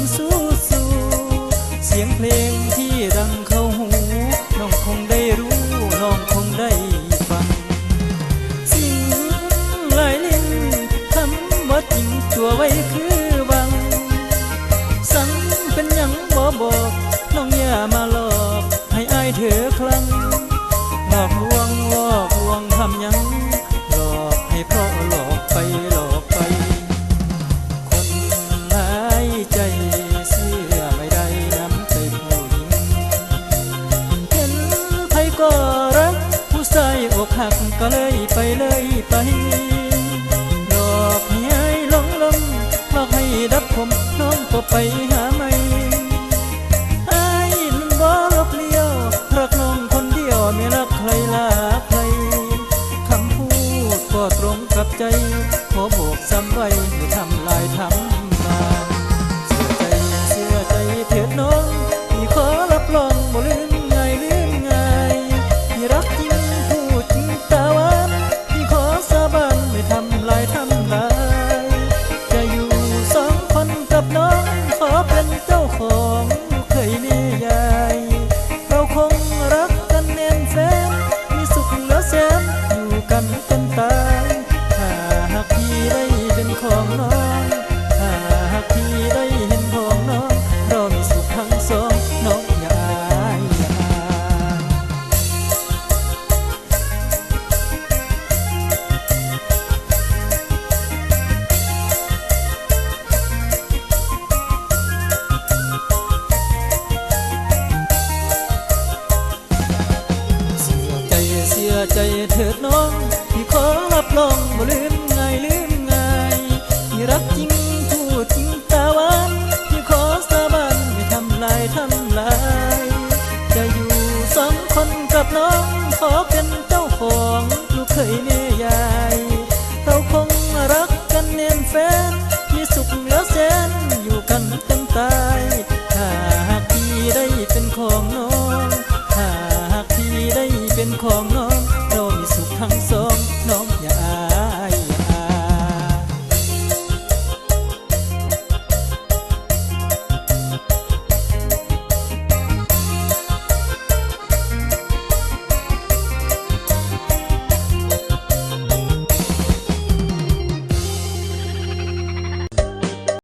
นสู้สู้เสียงเพลงที่ดังเข้าหู น้องคงได้รู้ น้องคงได้ฟัง สิ่งลายลิ้นทำว่าจริงตัวไว้คือบัง สังเป็นยังบ่บอก น้องอย่ามาหลอก ให้อายเธอคลั่งหลอกลวงหลอกลวงทำยังหลอกให้เพราะหลอกไปหลอกักก็เลยไปเลยไปหลอกเหี้ยหลงลมหลอให้ดับผมน้องก็ไปหาไม่ไอ้ยมันบ่ลบเลี้ยวรักน้องคนเดียวไม่รักใครลาใครคำพูดก็ตรงกับใจขอบอกซ้ำไว้ไม่ทำลายทำ อใจเถิดน้องที่ขอรับรองบ่ลืมไงลืมไงที่รักจริงพูดจริงตาวันที่ขอสาบานไม่ทำลายทำลาย จะอยู่สองคนกับน้องขอเป็นเจ้าของลูกเคยแม่ยายเราคงรักกันแน่นแฟนมีสุขแล้วแสนอยู่กันจนตายถ้าหากพี่ได้เป็นของน้อง หากพี่ได้เป็นของน้อง hàng xóm non